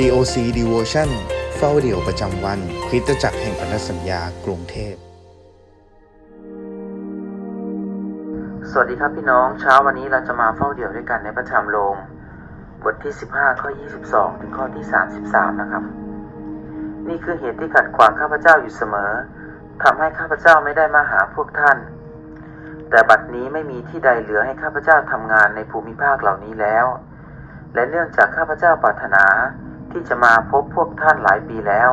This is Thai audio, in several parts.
COC Devotion เฝ้าเดี่ยวประจำวัน คริสตจักรแห่งพันธสัญญากรุงเทพ สวัสดีครับพี่น้อง เช้าวันนี้เราจะมาเฝ้าเดี่ยวด้วยกันในพระธรรมโลมบทที่ 15 ข้อ 22 ถึงข้อที่ 33 นะครับ นี่คือเหตุที่ขัดขวางข้าพเจ้าอยู่เสมอทำให้ข้าพเจ้าไม่ได้มาหาพวกท่าน แต่บัดนี้ไม่มีที่ใดเหลือให้ข้าพเจ้าทำงานในภูมิภาคเหล่านี้แล้ว และเนื่องจากข้าพเจ้าปรารถนา ที่จะมาพบพวกท่านหลายปีแล้ว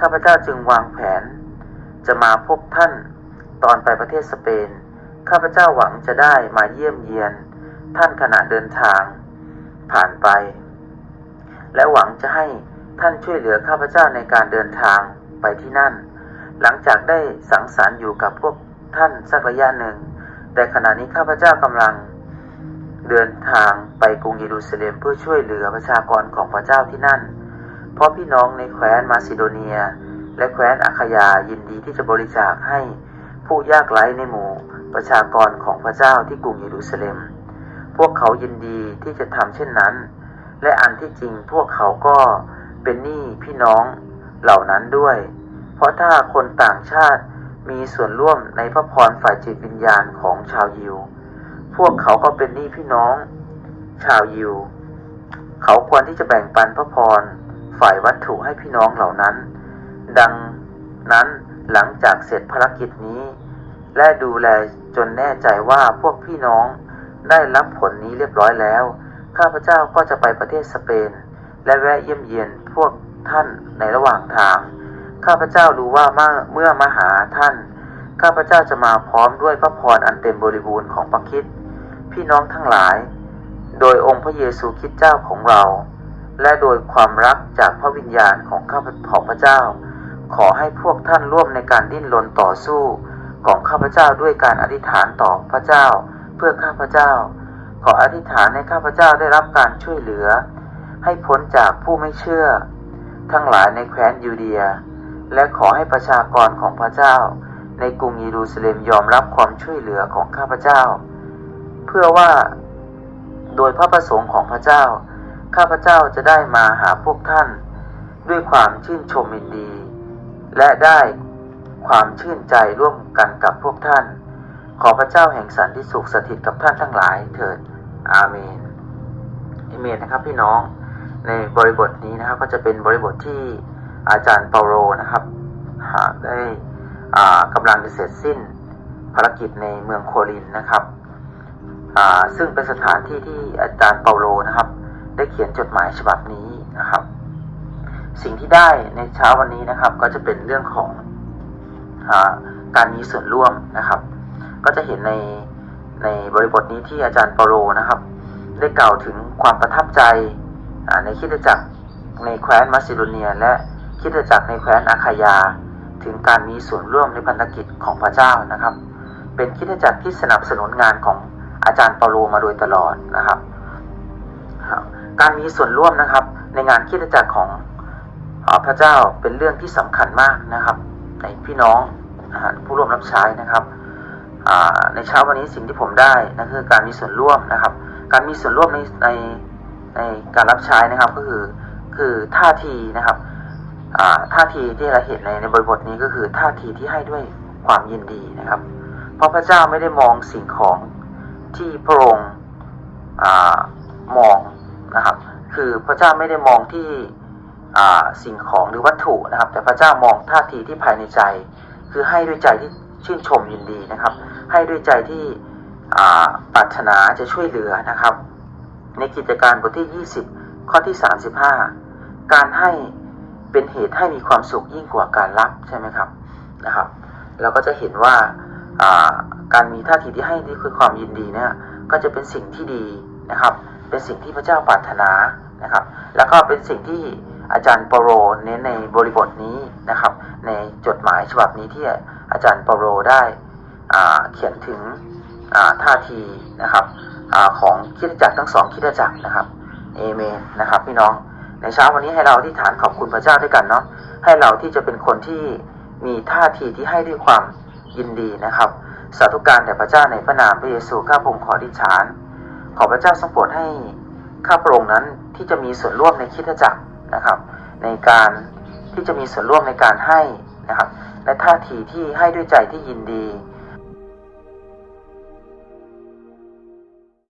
ข้าพเจ้าจึงวางแผน จะมาพบท่านตอนไปประเทศสเปน ข้าพเจ้าหวังจะได้มาเยี่ยมเยียน ท่านขณะเดินทาง ผ่านไป และหวังจะให้ท่านช่วยเหลือข้าพเจ้าในการเดินทางไปที่นั่น หลังจากได้สังสรรค์อยู่กับพวกท่านสักระยะหนึ่ง แต่ขณะนี้ข้าพเจ้ากำลัง เดินทางไปกรุงเยรูซาเล็มเพื่อช่วยเหลือประชากรของพระเจ้าที่นั่น เพราะพี่น้องในแคว้นมาซิโดเนีย และแคว้นอาคายายินดีที่จะบริจาคให้ผู้ยากไร้ในหมู่ประชากรของพระเจ้าที่กรุงเยรูซาเล็ม พวกเขายินดีที่จะทำเช่นนั้น และอันที่จริงพวกเขาก็เป็นหนี้พี่น้องเหล่านั้นด้วย เพราะถ้าคนต่างชาติมีส่วนร่วมในพระพรฝ่ายจิตวิญญาณของชาวยิว พวกเขาก็เป็นนี้พี่น้อง ชาวยิว เขาควรที่จะแบ่งปันพระพร ฝ่ายวัตถุให้พี่น้องเหล่านั้น ดังนั้นหลังจากเสร็จภารกิจนี้ และดูแลจนแน่ใจว่าพวกพี่น้องได้รับผลนี้เรียบร้อยแล้ว ข้าพเจ้าก็จะไปประเทศสเปน และแวะเยี่ยมเยียนพวกท่านในระหว่างทาง ข้าพเจ้ารู้ว่าเมื่อมาหาท่าน ข้าพเจ้าจะมาพร้อมด้วยพระพรอันเต็มบริบูรณ์ของพระคิดพี่น้องทั้งหลาย โดยองค์พระเยซูคริสต์เจ้าของเรา และโดยความรักจากพระวิญญาณของข้าพของพระเจ้า ขอให้พวกท่านร่วมในการดิ้นรนต่อสู้ของข้าพเจ้าด้วยการอธิษฐานต่อพระเจ้า เพื่อข้าพเจ้า ขออธิษฐานให้ข้าพเจ้าได้รับการช่วยเหลือ ให้พ้นจากผู้ไม่เชื่อ ทั้งหลายในแคว้นยูเดีย และขอให้ประชากรของพระเจ้า ในกรุงเยรูซาเล็มยอมรับความช่วยเหลือของข้าพเจ้า เพื่อว่าโดยพระประสงค์ของพระเจ้า ข้าพเจ้าจะได้มาหาพวกท่าน ด้วยความชื่นชมยินดี และได้ความชื่นใจร่วมกันกับพวกท่าน ขอพระเจ้าแห่งสันติสุขสถิตกับท่านทั้งหลายเถิดอาเมนอเมนนะครับพี่น้องในบริบทนี้นะครับก็จะเป็นบริบทที่อาจารย์เปาโลนะครับ หากได้ กำลังจะเสร็จสิ้นภารกิจในเมืองโครินนะครับ ซึ่งเป็นสถานที่ที่อาจารย์เปาโลนะครับ ได้เขียนจดหมายฉบับนี้นะครับ สิ่งที่ได้ในเช้าวันนี้นะครับ ก็จะเป็นเรื่องของอการมีส่วนร่วมนะครับ ก็จะเห็นในในบริบทนี้ที่อาจารย์เปาโลนะครับ ได้กล่าวถึงความประทับใจในคิดจักรในแคว้นมาซิโดเนีย และคิดจักรในแคว้นอาคายา ถึงการมีส่วนร่วมในพันธกิจของพระเจ้านะครับ เป็นคิดจักรที่สนับสนุนงานของอาจารย์เปาโลมาโดยตลอดนะครับ การมีส่วนร่วมนะครับ ในงานคิดจักรของอพระเจ้าเป็นเรื่องที่สำคัญมากนะครับ ในพี่น้องผู้ร่วมรับใช้นะครับในเช้าวันนี้สิ่งที่ผมได้นั่นคือการมีส่วนร่วมนะครับ การมีส่วนร่วมในในในการรับใช้นะครับก็คือคือท่าทีนะครับ ท่าทีที่เราเห็นในในบริบทนี้ก็คือท่าทีที่ให้ด้วยความยินดีนะครับ เพราะพระเจ้าไม่ได้มองสิ่งของที่พระองค์มองนะครับ คือพระเจ้าไม่ได้มองที่สิ่งของหรือวัตถุนะครับ แต่พระเจ้ามองท่าทีที่ภายในใจ คือให้ด้วยใจที่ชื่นชมยินดีนะครับ ให้ด้วยใจที่ปรารถนาจะช่วยเหลือนะครับ ในกิจการบทที่ 20 ข้อที่ 35 การให้ เป็นเหตุให้มีความสุขยิ่งกว่าการรับใช่ไหมครับนะครับ เราก็จะเห็นว่าการมีท่าทีที่ให้นี่คือความยินดีเนี่ยก็จะเป็นสิ่งที่ดีนะครับ เป็นสิ่งที่พระเจ้าปรารถนานะครับ แล้วก็เป็นสิ่งที่อาจารย์ปโลเน้นในบริบทนี้นะครับ ในจดหมายฉบับนี้ที่อาจารย์ปโลได้เขียนถึงท่าทีนะครับอของคิดจักรทั้งสองคิดจักรนะครับเอเมนนะครับพี่น้อง ในเช้าวันนี้ให้เราที่ฐานขอบคุณพระเจ้าด้วยกันเนาะให้เราที่จะเป็นคนที่มีท่าทีที่ให้ด้วยความยินดีนะครับ สาธุการแด่พระเจ้าในพระนามพระเยซูข้าพงค์ขอดิษฐาน ขอพระเจ้าทรงโปรดให้ข้าพระองค์นั้นที่จะมีส่วนร่วมในคิดจักรนะครับ ในการที่จะมีส่วนร่วมในการให้นะครับ และท่าทีที่ให้ด้วยใจที่ยินดี